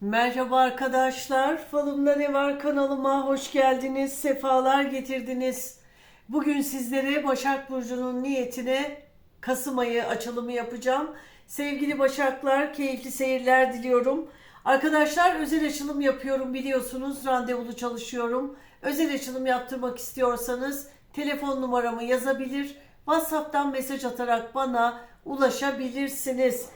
Merhaba arkadaşlar. Falımda ne var kanalıma hoş geldiniz. Sefalar getirdiniz. Bugün sizlere Başak Burcu'nun niyetine Kasım ayı açılımı yapacağım. Sevgili Başaklar keyifli seyirler diliyorum. Arkadaşlar özel açılım yapıyorum biliyorsunuz. Randevulu çalışıyorum. Özel açılım yaptırmak istiyorsanız telefon numaramı yazabilir. WhatsApp'tan mesaj atarak bana ulaşabilirsiniz.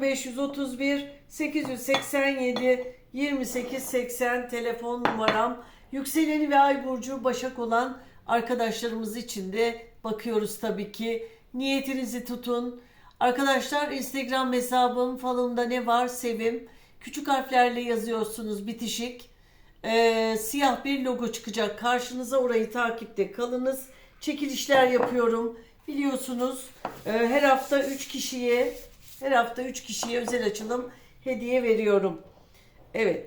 0531 887 2880 telefon numaram. Yükseleni ve ay burcu Başak olan arkadaşlarımız için de bakıyoruz tabii ki. Niyetinizi tutun. Arkadaşlar Instagram hesabım falımda ne var sevim. Küçük harflerle yazıyorsunuz bitişik. Ee, siyah bir logo çıkacak karşınıza orayı takipte kalınız. Çekilişler yapıyorum. Biliyorsunuz e, her hafta 3 kişiye her hafta 3 kişiye özel açılım hediye veriyorum. Evet.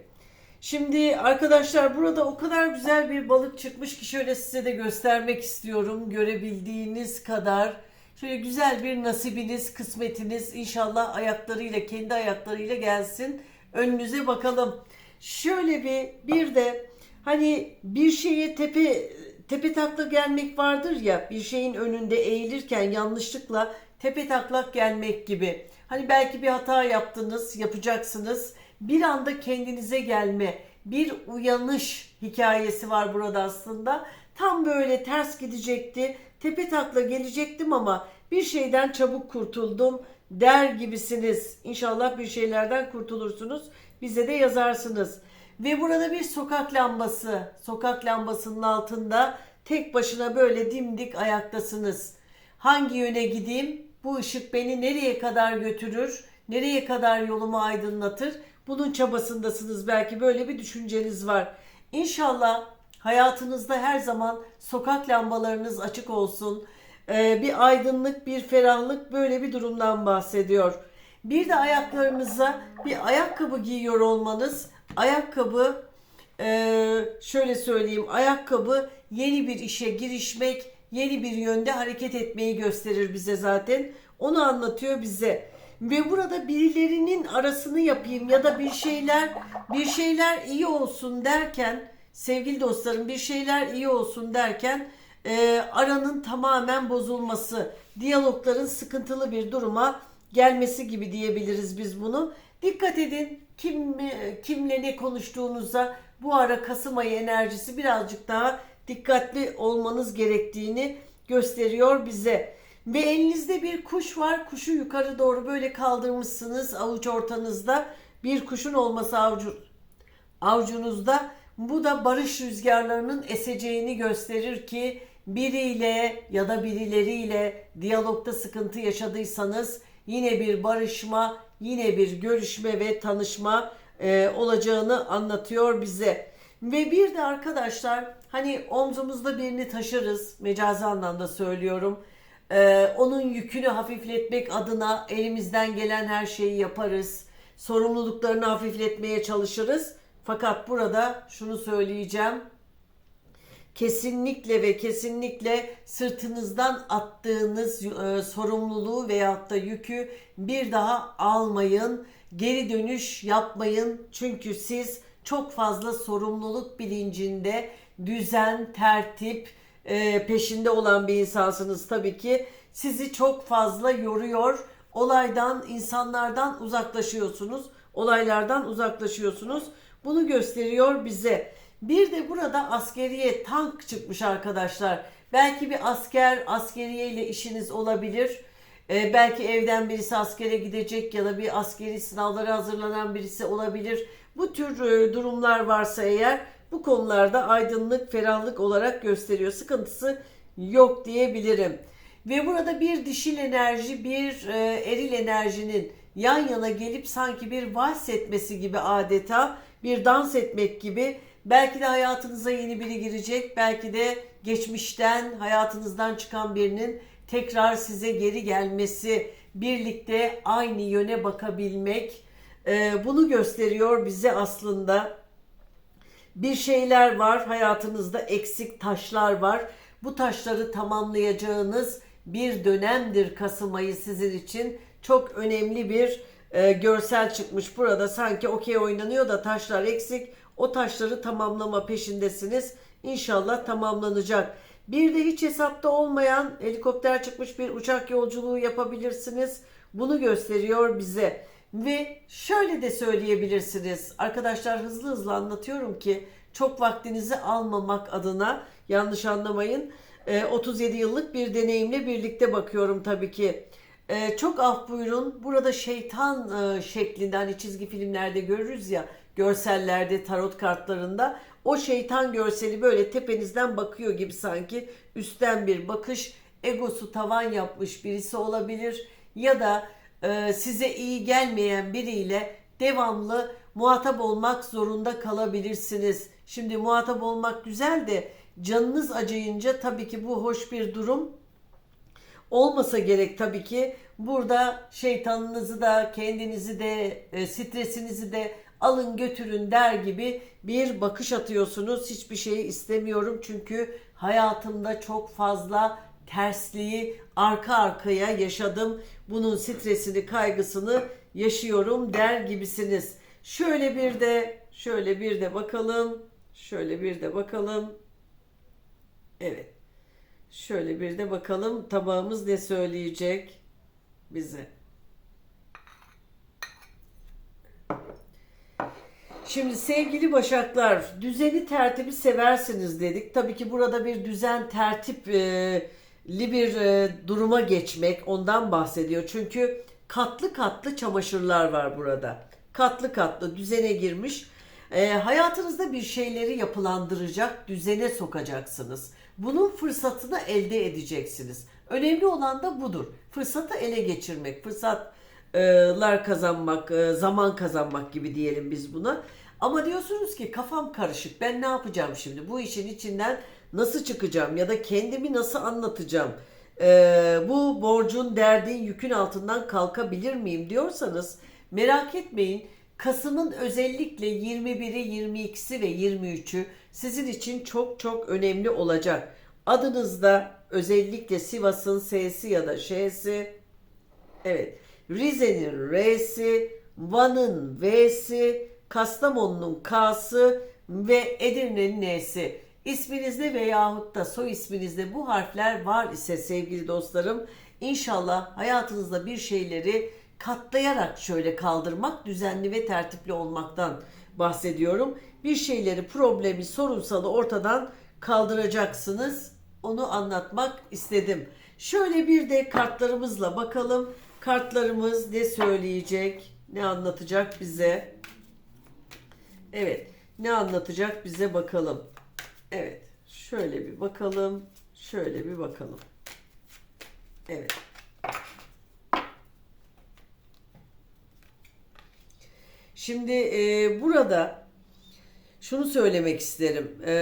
Şimdi arkadaşlar burada o kadar güzel bir balık çıkmış ki şöyle size de göstermek istiyorum. Görebildiğiniz kadar. Şöyle güzel bir nasibiniz, kısmetiniz inşallah ayaklarıyla, kendi ayaklarıyla gelsin. Önünüze bakalım. Şöyle bir bir de hani bir şeye tepe tepe taklak gelmek vardır ya bir şeyin önünde eğilirken yanlışlıkla tepe taklak gelmek gibi. Hani belki bir hata yaptınız, yapacaksınız. Bir anda kendinize gelme, bir uyanış hikayesi var burada aslında. Tam böyle ters gidecekti. Tepe takla gelecektim ama bir şeyden çabuk kurtuldum der gibisiniz. İnşallah bir şeylerden kurtulursunuz. Bize de yazarsınız. Ve burada bir sokak lambası. Sokak lambasının altında tek başına böyle dimdik ayaktasınız. Hangi yöne gideyim? Bu ışık beni nereye kadar götürür? Nereye kadar yolumu aydınlatır? Bunun çabasındasınız belki böyle bir düşünceniz var. İnşallah hayatınızda her zaman sokak lambalarınız açık olsun. Ee, bir aydınlık, bir ferahlık böyle bir durumdan bahsediyor. Bir de ayaklarınıza bir ayakkabı giyiyor olmanız. Ayakkabı ee, şöyle söyleyeyim ayakkabı yeni bir işe girişmek, yeni bir yönde hareket etmeyi gösterir bize zaten. Onu anlatıyor bize. Ve burada birilerinin arasını yapayım ya da bir şeyler bir şeyler iyi olsun derken sevgili dostlarım bir şeyler iyi olsun derken e, aranın tamamen bozulması, diyalogların sıkıntılı bir duruma gelmesi gibi diyebiliriz biz bunu. Dikkat edin kim kimle ne konuştuğunuza bu ara Kasım ayı enerjisi birazcık daha dikkatli olmanız gerektiğini gösteriyor bize. Ve elinizde bir kuş var. Kuşu yukarı doğru böyle kaldırmışsınız avuç ortanızda. Bir kuşun olması avucu, avucunuzda. Bu da barış rüzgarlarının eseceğini gösterir ki biriyle ya da birileriyle diyalogda sıkıntı yaşadıysanız yine bir barışma, yine bir görüşme ve tanışma e, olacağını anlatıyor bize. Ve bir de arkadaşlar hani omzumuzda birini taşırız mecazi anlamda söylüyorum. Ee, onun yükünü hafifletmek adına elimizden gelen her şeyi yaparız. Sorumluluklarını hafifletmeye çalışırız. Fakat burada şunu söyleyeceğim. Kesinlikle ve kesinlikle sırtınızdan attığınız e, sorumluluğu veyahut da yükü bir daha almayın. Geri dönüş yapmayın. Çünkü siz çok fazla sorumluluk bilincinde düzen, tertip e, peşinde olan bir insansınız tabii ki. Sizi çok fazla yoruyor. Olaydan, insanlardan uzaklaşıyorsunuz. Olaylardan uzaklaşıyorsunuz. Bunu gösteriyor bize. Bir de burada askeriye tank çıkmış arkadaşlar. Belki bir asker, askeriye ile işiniz olabilir. Ee, belki evden birisi askere gidecek ya da bir askeri sınavlara hazırlanan birisi olabilir. Bu tür e, durumlar varsa eğer bu konularda aydınlık, ferahlık olarak gösteriyor. Sıkıntısı yok diyebilirim. Ve burada bir dişil enerji, bir e, eril enerjinin yan yana gelip sanki bir vals etmesi gibi adeta bir dans etmek gibi belki de hayatınıza yeni biri girecek, belki de geçmişten hayatınızdan çıkan birinin tekrar size geri gelmesi, birlikte aynı yöne bakabilmek e, bunu gösteriyor bize aslında. Bir şeyler var hayatınızda eksik taşlar var. Bu taşları tamamlayacağınız bir dönemdir Kasım ayı sizin için. Çok önemli bir e, görsel çıkmış burada sanki okey oynanıyor da taşlar eksik. O taşları tamamlama peşindesiniz. İnşallah tamamlanacak. Bir de hiç hesapta olmayan helikopter çıkmış bir uçak yolculuğu yapabilirsiniz. Bunu gösteriyor bize. Ve şöyle de söyleyebilirsiniz. Arkadaşlar hızlı hızlı anlatıyorum ki çok vaktinizi almamak adına yanlış anlamayın. Ee, 37 yıllık bir deneyimle birlikte bakıyorum tabii ki. Ee, çok af buyurun. Burada şeytan e, şeklinde hani çizgi filmlerde görürüz ya görsellerde tarot kartlarında o şeytan görseli böyle tepenizden bakıyor gibi sanki üstten bir bakış egosu tavan yapmış birisi olabilir ya da e, size iyi gelmeyen biriyle devamlı muhatap olmak zorunda kalabilirsiniz. Şimdi muhatap olmak güzel de canınız acıyınca tabii ki bu hoş bir durum olmasa gerek tabii ki. Burada şeytanınızı da kendinizi de e, stresinizi de alın götürün der gibi bir bakış atıyorsunuz. Hiçbir şeyi istemiyorum çünkü hayatımda çok fazla tersliği arka arkaya yaşadım. Bunun stresini, kaygısını yaşıyorum der gibisiniz. Şöyle bir de şöyle bir de bakalım. Şöyle bir de bakalım. Evet. Şöyle bir de bakalım tabağımız ne söyleyecek bize. Şimdi sevgili başaklar, düzeni tertibi seversiniz dedik. Tabii ki burada bir düzen tertipli bir e, duruma geçmek ondan bahsediyor. Çünkü katlı katlı çamaşırlar var burada. Katlı katlı düzene girmiş. E, hayatınızda bir şeyleri yapılandıracak, düzene sokacaksınız. Bunun fırsatını elde edeceksiniz. Önemli olan da budur. Fırsatı ele geçirmek, fırsatlar kazanmak, zaman kazanmak gibi diyelim biz buna. Ama diyorsunuz ki kafam karışık. Ben ne yapacağım şimdi? Bu işin içinden nasıl çıkacağım ya da kendimi nasıl anlatacağım? Bu borcun, derdin, yükün altından kalkabilir miyim diyorsanız merak etmeyin. Kasım'ın özellikle 21'i, 22'si ve 23'ü sizin için çok çok önemli olacak. Adınızda özellikle Sivas'ın S'si ya da Ş'si, evet Rize'nin R'si, Van'ın V'si, Kastamonu'nun K'sı ve Edirne'nin N'si. İsminizde veyahut da soy isminizde bu harfler var ise sevgili dostlarım inşallah hayatınızda bir şeyleri katlayarak şöyle kaldırmak, düzenli ve tertipli olmaktan bahsediyorum. Bir şeyleri, problemi, sorunsalı ortadan kaldıracaksınız. Onu anlatmak istedim. Şöyle bir de kartlarımızla bakalım. Kartlarımız ne söyleyecek, ne anlatacak bize? Evet, ne anlatacak bize bakalım. Evet, şöyle bir bakalım. Şöyle bir bakalım. Evet. Şimdi e, burada şunu söylemek isterim. E,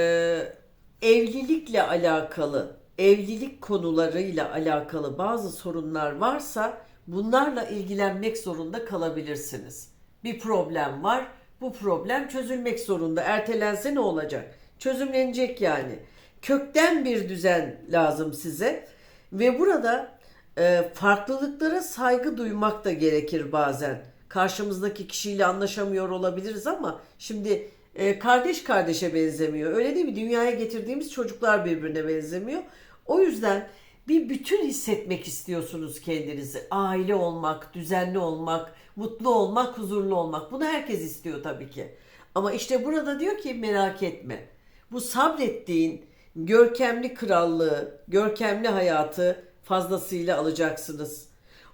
evlilikle alakalı, evlilik konularıyla alakalı bazı sorunlar varsa bunlarla ilgilenmek zorunda kalabilirsiniz. Bir problem var. Bu problem çözülmek zorunda. Ertelense ne olacak? Çözümlenecek yani. Kökten bir düzen lazım size. Ve burada e, farklılıklara saygı duymak da gerekir bazen. Karşımızdaki kişiyle anlaşamıyor olabiliriz ama şimdi e, kardeş kardeşe benzemiyor. Öyle değil mi? Dünyaya getirdiğimiz çocuklar birbirine benzemiyor. O yüzden bir bütün hissetmek istiyorsunuz kendinizi. Aile olmak, düzenli olmak, mutlu olmak, huzurlu olmak. Bunu herkes istiyor tabii ki. Ama işte burada diyor ki merak etme. Bu sabrettiğin görkemli krallığı, görkemli hayatı fazlasıyla alacaksınız.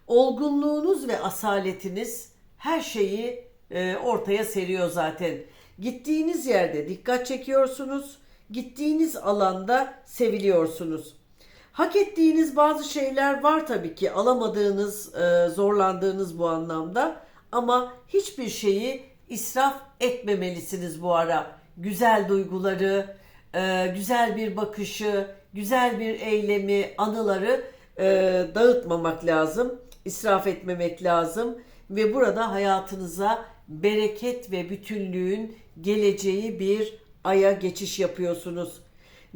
Olgunluğunuz ve asaletiniz her şeyi e, ortaya seriyor zaten. Gittiğiniz yerde dikkat çekiyorsunuz. Gittiğiniz alanda seviliyorsunuz. Hak ettiğiniz bazı şeyler var tabii ki alamadığınız, e, zorlandığınız bu anlamda ama hiçbir şeyi israf etmemelisiniz bu ara. Güzel duyguları, e, güzel bir bakışı, güzel bir eylemi, anıları e, dağıtmamak lazım, israf etmemek lazım ve burada hayatınıza bereket ve bütünlüğün geleceği bir aya geçiş yapıyorsunuz.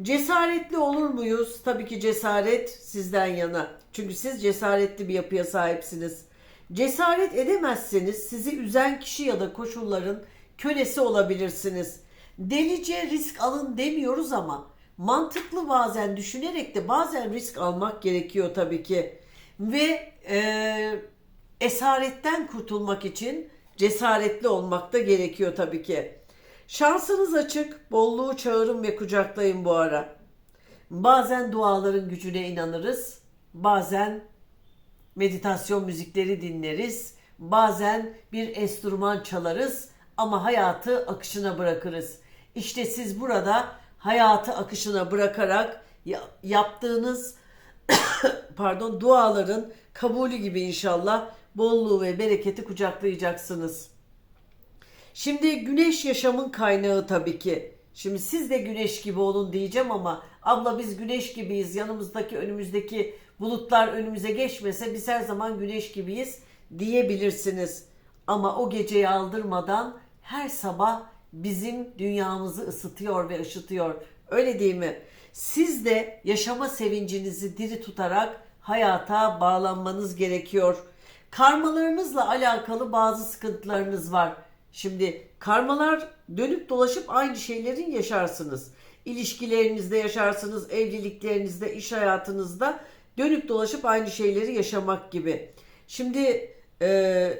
Cesaretli olur muyuz? Tabii ki cesaret sizden yana. Çünkü siz cesaretli bir yapıya sahipsiniz. Cesaret edemezseniz sizi üzen kişi ya da koşulların kölesi olabilirsiniz. Delice risk alın demiyoruz ama mantıklı bazen düşünerek de bazen risk almak gerekiyor tabii ki. Ve e, esaretten kurtulmak için cesaretli olmak da gerekiyor tabii ki. Şansınız açık, bolluğu çağırın ve kucaklayın bu ara. Bazen duaların gücüne inanırız, bazen meditasyon müzikleri dinleriz, bazen bir enstrüman çalarız ama hayatı akışına bırakırız. İşte siz burada hayatı akışına bırakarak ya- yaptığınız pardon duaların kabulü gibi inşallah bolluğu ve bereketi kucaklayacaksınız. Şimdi güneş yaşamın kaynağı tabii ki. Şimdi siz de güneş gibi olun diyeceğim ama abla biz güneş gibiyiz. Yanımızdaki önümüzdeki bulutlar önümüze geçmese biz her zaman güneş gibiyiz diyebilirsiniz. Ama o geceyi aldırmadan her sabah bizim dünyamızı ısıtıyor ve ışıtıyor. Öyle değil mi? Siz de yaşama sevincinizi diri tutarak hayata bağlanmanız gerekiyor. Karmalarınızla alakalı bazı sıkıntılarınız var. Şimdi karmalar dönüp dolaşıp aynı şeylerin yaşarsınız. İlişkilerinizde yaşarsınız, evliliklerinizde, iş hayatınızda dönüp dolaşıp aynı şeyleri yaşamak gibi. Şimdi e,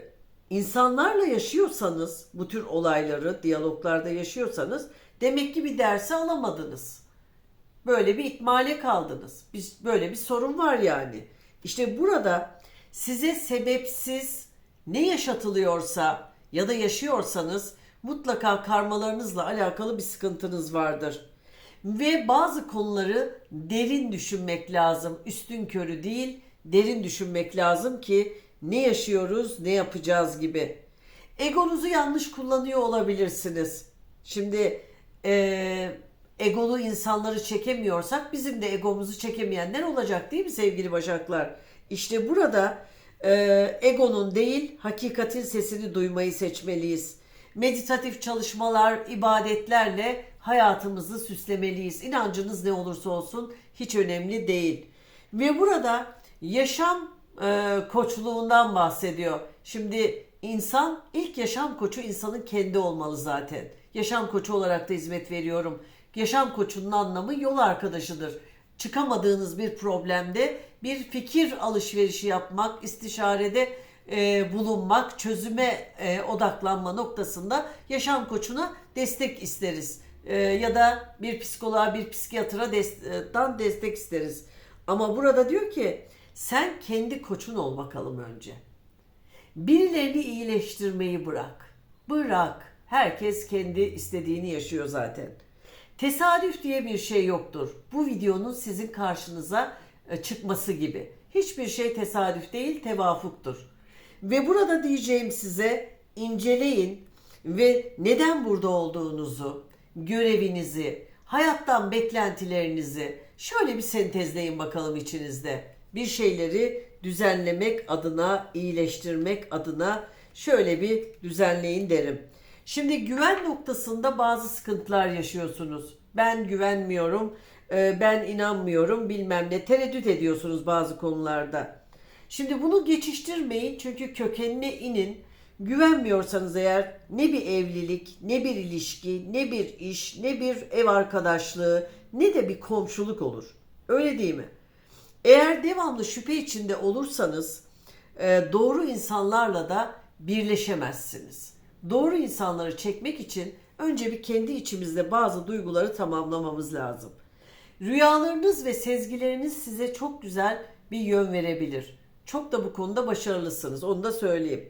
insanlarla yaşıyorsanız bu tür olayları, diyaloglarda yaşıyorsanız demek ki bir dersi alamadınız. Böyle bir ikmale kaldınız. Biz böyle bir sorun var yani. İşte burada size sebepsiz ne yaşatılıyorsa ya da yaşıyorsanız mutlaka karmalarınızla alakalı bir sıkıntınız vardır. Ve bazı konuları derin düşünmek lazım. Üstün körü değil, derin düşünmek lazım ki ne yaşıyoruz, ne yapacağız gibi. Egonuzu yanlış kullanıyor olabilirsiniz. Şimdi eee egolu insanları çekemiyorsak bizim de egomuzu çekemeyenler olacak değil mi sevgili Başaklar? İşte burada e, egonun değil hakikatin sesini duymayı seçmeliyiz. Meditatif çalışmalar, ibadetlerle hayatımızı süslemeliyiz. İnancınız ne olursa olsun hiç önemli değil. Ve burada yaşam e, koçluğundan bahsediyor. Şimdi insan ilk yaşam koçu insanın kendi olmalı zaten. Yaşam koçu olarak da hizmet veriyorum. Yaşam koçunun anlamı yol arkadaşıdır. Çıkamadığınız bir problemde bir fikir alışverişi yapmak, istişarede e, bulunmak, çözüme e, odaklanma noktasında yaşam koçuna destek isteriz. E, ya da bir psikoloğa, bir psikiyatra destan destek isteriz. Ama burada diyor ki sen kendi koçun ol bakalım önce. Birilerini iyileştirmeyi bırak. Bırak. Herkes kendi istediğini yaşıyor zaten. Tesadüf diye bir şey yoktur. Bu videonun sizin karşınıza e, çıkması gibi. Hiçbir şey tesadüf değil, tevafuktur. Ve burada diyeceğim size inceleyin ve neden burada olduğunuzu, görevinizi, hayattan beklentilerinizi şöyle bir sentezleyin bakalım içinizde. Bir şeyleri düzenlemek adına, iyileştirmek adına şöyle bir düzenleyin derim. Şimdi güven noktasında bazı sıkıntılar yaşıyorsunuz. Ben güvenmiyorum, e, ben inanmıyorum bilmem ne tereddüt ediyorsunuz bazı konularda. Şimdi bunu geçiştirmeyin çünkü kökenine inin. Güvenmiyorsanız eğer ne bir evlilik, ne bir ilişki, ne bir iş, ne bir ev arkadaşlığı, ne de bir komşuluk olur. Öyle değil mi? Eğer devamlı şüphe içinde olursanız e, doğru insanlarla da birleşemezsiniz. Doğru insanları çekmek için önce bir kendi içimizde bazı duyguları tamamlamamız lazım. Rüyalarınız ve sezgileriniz size çok güzel bir yön verebilir. Çok da bu konuda başarılısınız. Onu da söyleyeyim.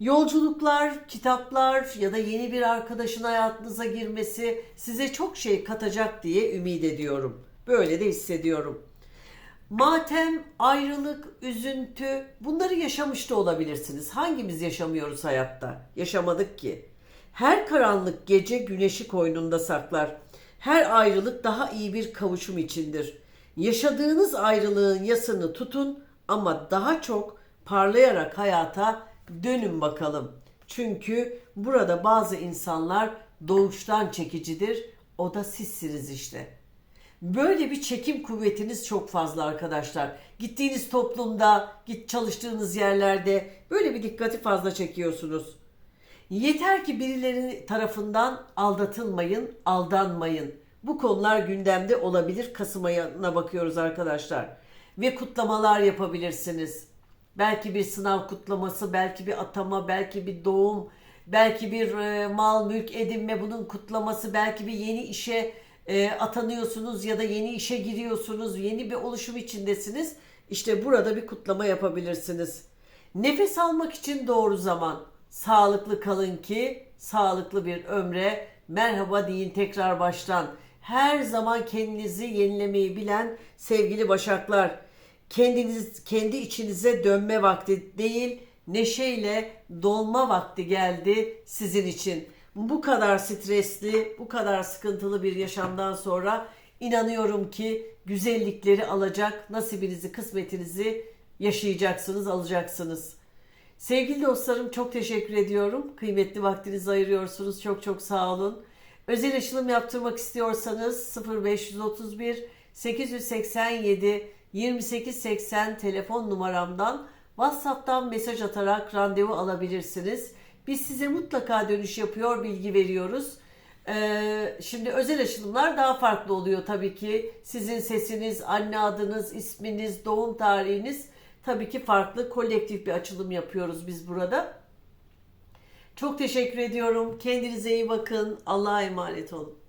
Yolculuklar, kitaplar ya da yeni bir arkadaşın hayatınıza girmesi size çok şey katacak diye ümit ediyorum. Böyle de hissediyorum. Matem, ayrılık, üzüntü bunları yaşamış da olabilirsiniz. Hangimiz yaşamıyoruz hayatta? Yaşamadık ki. Her karanlık gece güneşi koynunda saklar. Her ayrılık daha iyi bir kavuşum içindir. Yaşadığınız ayrılığın yasını tutun ama daha çok parlayarak hayata dönün bakalım. Çünkü burada bazı insanlar doğuştan çekicidir. O da sizsiniz işte. Böyle bir çekim kuvvetiniz çok fazla arkadaşlar. Gittiğiniz toplumda, git çalıştığınız yerlerde böyle bir dikkati fazla çekiyorsunuz. Yeter ki birileri tarafından aldatılmayın, aldanmayın. Bu konular gündemde olabilir. Kasım ayına bakıyoruz arkadaşlar. Ve kutlamalar yapabilirsiniz. Belki bir sınav kutlaması, belki bir atama, belki bir doğum, belki bir e, mal mülk edinme bunun kutlaması, belki bir yeni işe e, atanıyorsunuz ya da yeni işe giriyorsunuz, yeni bir oluşum içindesiniz. İşte burada bir kutlama yapabilirsiniz. Nefes almak için doğru zaman. Sağlıklı kalın ki sağlıklı bir ömre merhaba deyin tekrar baştan. Her zaman kendinizi yenilemeyi bilen sevgili başaklar. Kendiniz kendi içinize dönme vakti değil, neşeyle dolma vakti geldi sizin için. Bu kadar stresli, bu kadar sıkıntılı bir yaşamdan sonra inanıyorum ki güzellikleri alacak, nasibinizi, kısmetinizi yaşayacaksınız, alacaksınız. Sevgili dostlarım çok teşekkür ediyorum. Kıymetli vaktinizi ayırıyorsunuz. Çok çok sağ olun. Özel açılım yaptırmak istiyorsanız 0531 887 2880 telefon numaramdan WhatsApp'tan mesaj atarak randevu alabilirsiniz. Biz size mutlaka dönüş yapıyor, bilgi veriyoruz. Ee, şimdi özel açılımlar daha farklı oluyor tabii ki. Sizin sesiniz, anne adınız, isminiz, doğum tarihiniz tabii ki farklı. Kolektif bir açılım yapıyoruz biz burada. Çok teşekkür ediyorum. Kendinize iyi bakın. Allah'a emanet olun.